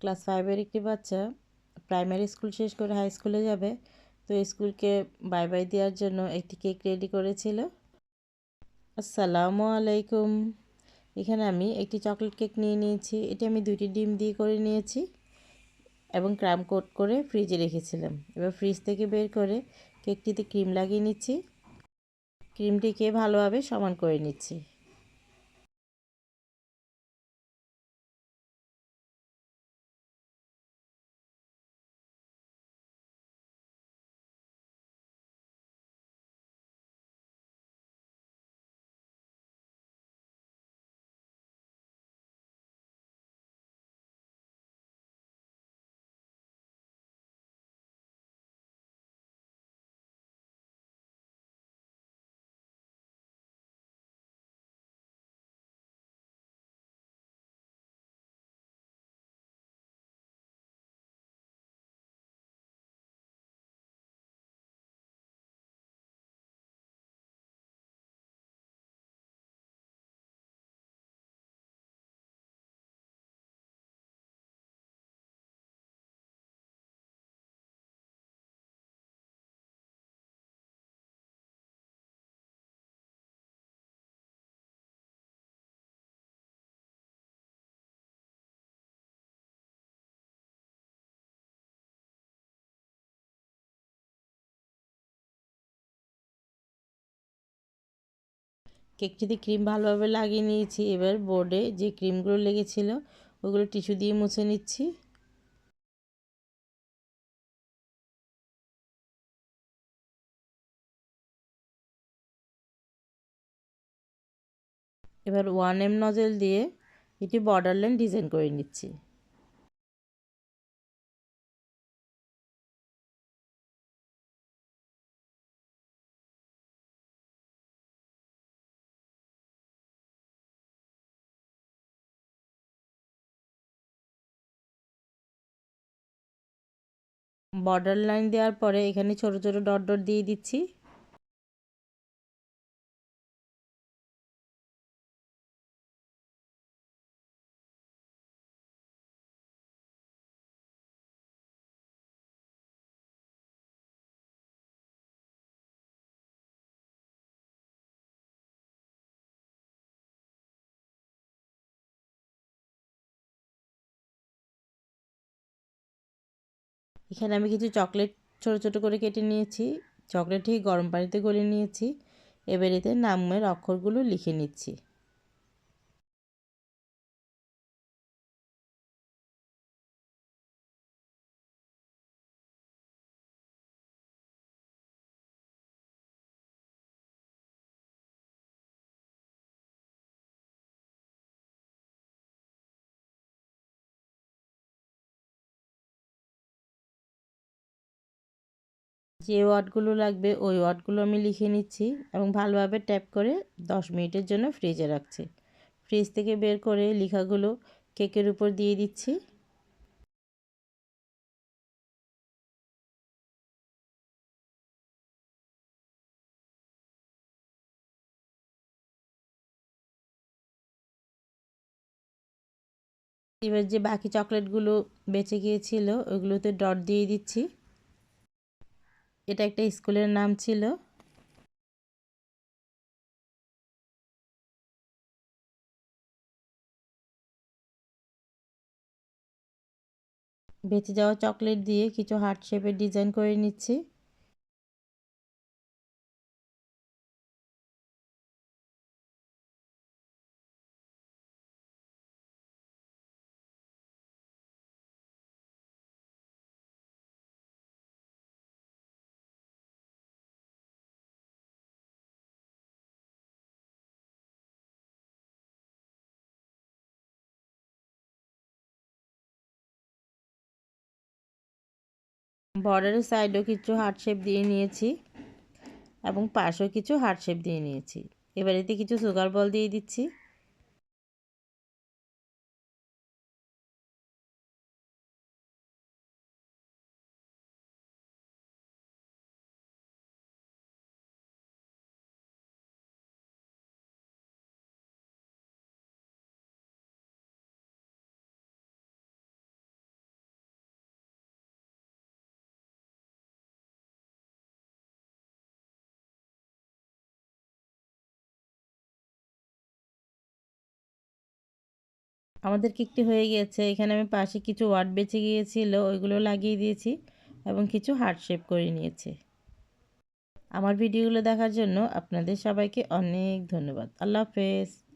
Class ফাইভের একটি বাচ্চা প্রাইমারি স্কুল শেষ করে হাই স্কুলে যাবে। তো স্কুলকে বাই বাই দেওয়ার জন্য একটি কেক রেডি করেছিল। আসসালামু আলাইকুম। এখানে আমি একটি চকলেট কেক নিয়ে নিয়েছি। এটি আমি দুইটি ডিম দিয়ে করে নিয়েছি এবং ক্রাম কোট করে ফ্রিজে রেখেছিলাম। এবার ফ্রিজ থেকে বের করে কেকটিতে ক্রিম লাগিয়ে নিচ্ছি। ক্রিমটিকে ভালোভাবে সমান করে নিচ্ছি। কেকটিতে ক্রিম ভালোভাবে লাগিয়ে নিয়েছি, এবার বোর্ডে যে ক্রিমগুলো লেগেছিল, ওগুলো টিস্যু দিয়ে মুছে নিচ্ছি। এবার ওয়ান এম নজেল দিয়ে এটি বর্ডার লাইন ডিজাইন করে নিচ্ছি। বর্ডার লাইন দেওয়ার পরে এখানে ছোট ছোট ডট ডট দিয়ে দিচ্ছি। এখানে আমি কিছু চকলেট ছোট ছোট করে কেটে নিয়েছি। চকলেটটি গরম পানিতে গলে নিয়েছি। এবার এতে নামের অক্ষরগুলো লিখে নিচ্ছি। যে ওয়ার্ডগুলো লাগবে ওই ওয়ার্ডগুলো আমি লিখে নিচ্ছি এবং ভালোভাবে ট্যাপ করে দশ মিনিটের জন্য ফ্রিজে রাখছি। ফ্রিজ থেকে বের করে লেখাগুলো কেকের উপর দিয়ে দিচ্ছি। এবার যে বাকি চকলেটগুলো বেঁচে গিয়েছিল ওইগুলোতে ডট দিয়ে দিচ্ছি। এটা একটা স্কুলের নাম ছিল। বেঁচে যাওয়া চকলেট দিয়ে কিছু হার্ট শেপের ডিজাইন করে নিচ্ছি। বর্ডারের সাইডও কিছু হার্ট শেপ দিয়ে নিয়েছি এবং পাশেও কিছু হার্ট শেপ দিয়ে নিয়েছি। এবার এতে কিছু সুগার বল দিয়ে দিচ্ছি। আমাদের কেকটি হয়ে গিয়েছে। এখানে আমি পাশে কিছু ওয়ার্ড বেঁচে গিয়েছিল, ওইগুলো লাগিয়ে দিয়েছি এবং কিছু হার্ট শেপ করে নিয়েছি। আমার ভিডিওগুলো দেখার জন্য আপনাদের সবাইকে অনেক ধন্যবাদ। আল্লাহ হাফেজ।